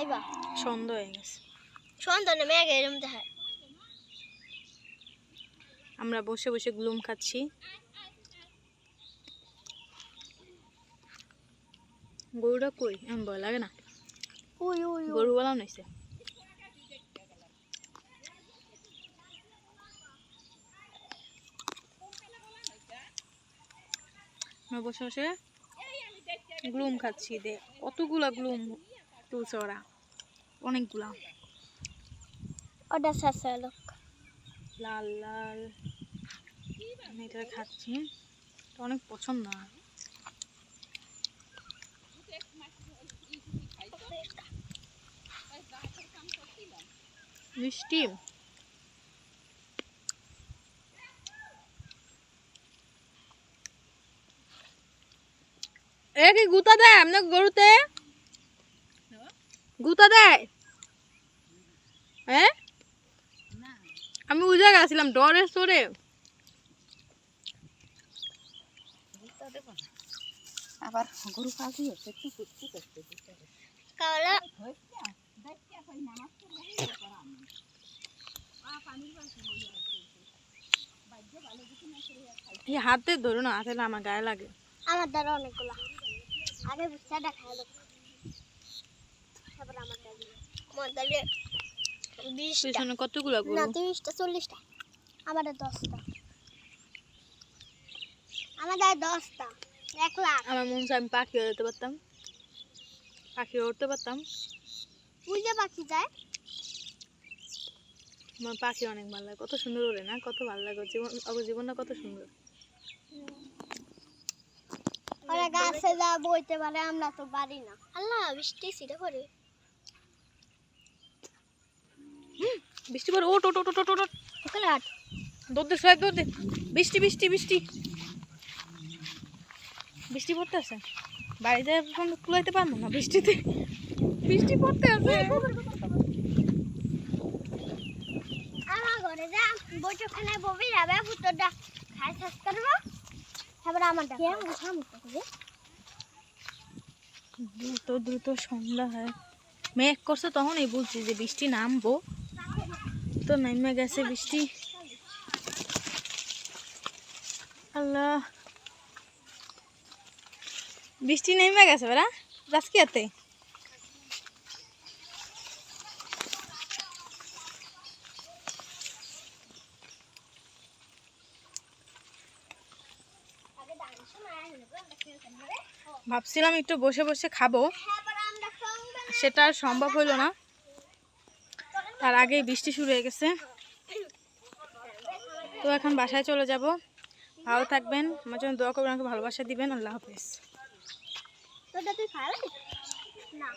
আইবা? সন্ধ্যা হয়ে গেছে। সন্তানে মেঘে এরম দেখায়। আমরা বসে বসে গ্লুম খাচ্ছি। গরুটা কই? এমন ভয় লাগে না। গরু বলাম নইছে। আমরা বসে বসে গ্লুম খাচ্ছি দে। কতগুলা গ্লুম? তুলছে ওরা। অনেকগুলা। ওটা শেষে লোক। লাল লাল। আমি এটা খাচ্ছি। অনেক পছন্দ মিষ্টি? এ কি গুতা দেয় এমনি গরুতে? গুতা দেয়। হ্যাঁ? আমি বুঝে গেছিলাম ডরে সরে আবার গরু হচ্ছে হাতে ধরো না হাতে আমার গায়ে লাগে। আমার দ্বারা অনেকগুলা। আগে দেখায় লোক তারপর আমার দ্বারা আমার বিশটা। কতগুলো না তিরিশটা চল্লিশটা। আমার দশটা। আমার দশটা। এক লাখ আমার মন আমি পাখি উড়তে পারতাম। পাখি উড়তে পারতাম। বুঝতে পাখি যায়। আমার পাখি অনেক ভালো লাগে। কত সুন্দর ওড়ে না? কত ভালো লাগে ওর জীবন ওর জীবনটা কত সুন্দর। ওরা গাছে যা বইতে পারে আমরা তো পারি না। আল্লাহ বৃষ্টি সিটা করে বৃষ্টি পরে ওট ওট ওট ওট ওট ওখানে আট। দৌড় দে সোয়েব দৌড় দে। বৃষ্টি বৃষ্টি বৃষ্টি। বৃষ্টি পড়তে আছে। বাড়িতে এখন তুলাইতে পারব না বৃষ্টিতে। বৃষ্টি পড়তে আছে। আমার ঘরে যা বইটখানে ববি যাবে পুত্রটা খাই শেষ করব। তারপরে আমার ডাকে। আমার সামনে করে দ্রুত দ্রুত সন্ধ্যা হয়। মেঘ করছে তখনই বুঝছি যে বৃষ্টি নামবো। তো নেমে গেছে বৃষ্টি। আল্লাহ। বৃষ্টি নেমে গেছে বেড়া? রাজকিয়াতে ভাবছিলাম একটু বসে বসে খাব। সেটা আর সম্ভব হলো না। তার আগেই বৃষ্টি শুরু হয়ে গেছে। তো এখন বাসায় চলে যাব। ভালো থাকবেন। আমার জন্য দোয়া করবেন, আমাকে ভালোবাসা দিবেন। আল্লাহ হাফেজ। না।